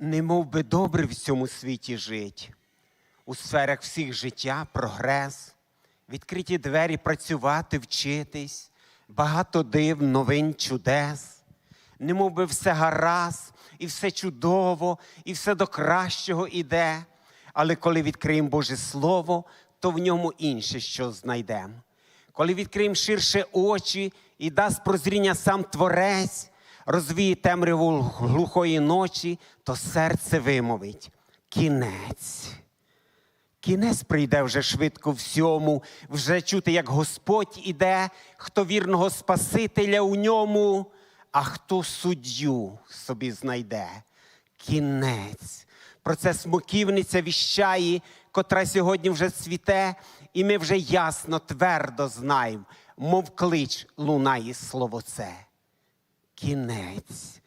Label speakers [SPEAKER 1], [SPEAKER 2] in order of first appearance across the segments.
[SPEAKER 1] не мов би добре в цьому світі жить. У сферах всіх життя прогрес, відкриті двері працювати, вчитись, багато див, новин, чудес. Не мов би все гаразд, і все чудово, і все до кращого іде. Але коли відкриємо Боже Слово, то в ньому інше що знайдемо. Коли відкриємо ширше очі і дасть прозріння сам Творець, розвіє темряву глухої ночі, то серце вимовить кінець. Кінець прийде вже швидко всьому, вже чути, як Господь іде, хто вірного Спасителя у ньому, а хто суддю собі знайде. Кінець. Про це смоківниця віщає, котра сьогодні вже цвіте, і ми вже ясно, твердо знаємо, мов клич лунає слово це. Кінець.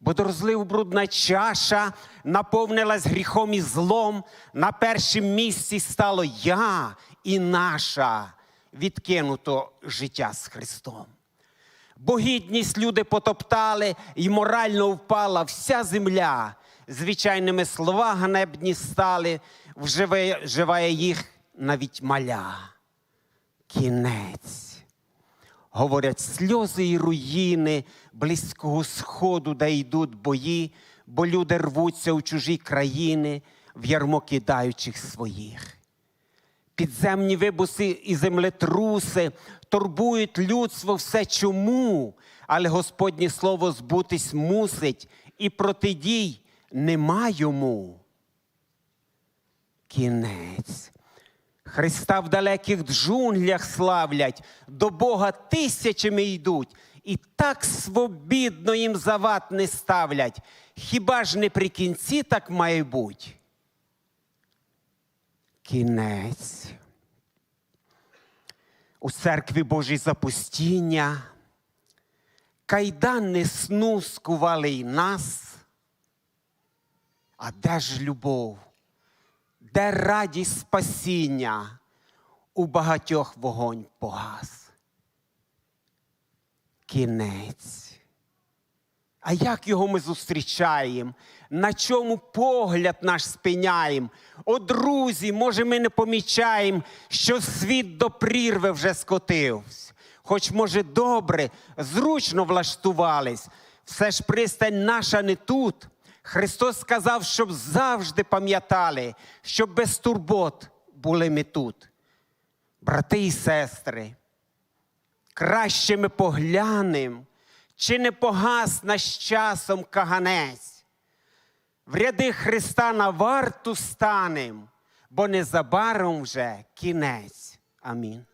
[SPEAKER 1] Бо дорозлив брудна чаша наповнилась гріхом і злом. На першому місці стало я і наша відкинуто життя з Христом. Бо гідність люди потоптали, і морально впала вся земля. Звичайними слова ганебні стали, вживає їх навіть маля. Кінець. Говорять сльози і руїни близького сходу, де йдуть бої, бо люди рвуться у чужі країни, в ярмо кидаючих своїх. Підземні вибуси і землетруси турбують людство все чому, але Господнє слово збутись мусить, і протидій нема йому. Кінець. Христа в далеких джунглях славлять, до Бога тисячами йдуть, і так свобідно їм зават не ставлять. Хіба ж не при кінці так має бути? Кінець. У церкві Божій запустіння, кайдани сну скували й нас. А де ж любов? Де радість спасіння у багатьох вогонь погас. Кінець. А як його ми зустрічаємо? На чому погляд наш спиняємо? О, друзі, може, ми не помічаємо, що світ до прірви вже скотився. Хоч, може, добре, зручно влаштувались, все ж пристань наша не тут. Христос сказав, щоб завжди пам'ятали, щоб без турбот були ми тут. Брати і сестри, краще ми поглянем, чи не погасна з часом каганець. В ряди Христа на варту станем, бо незабаром вже кінець. Амінь.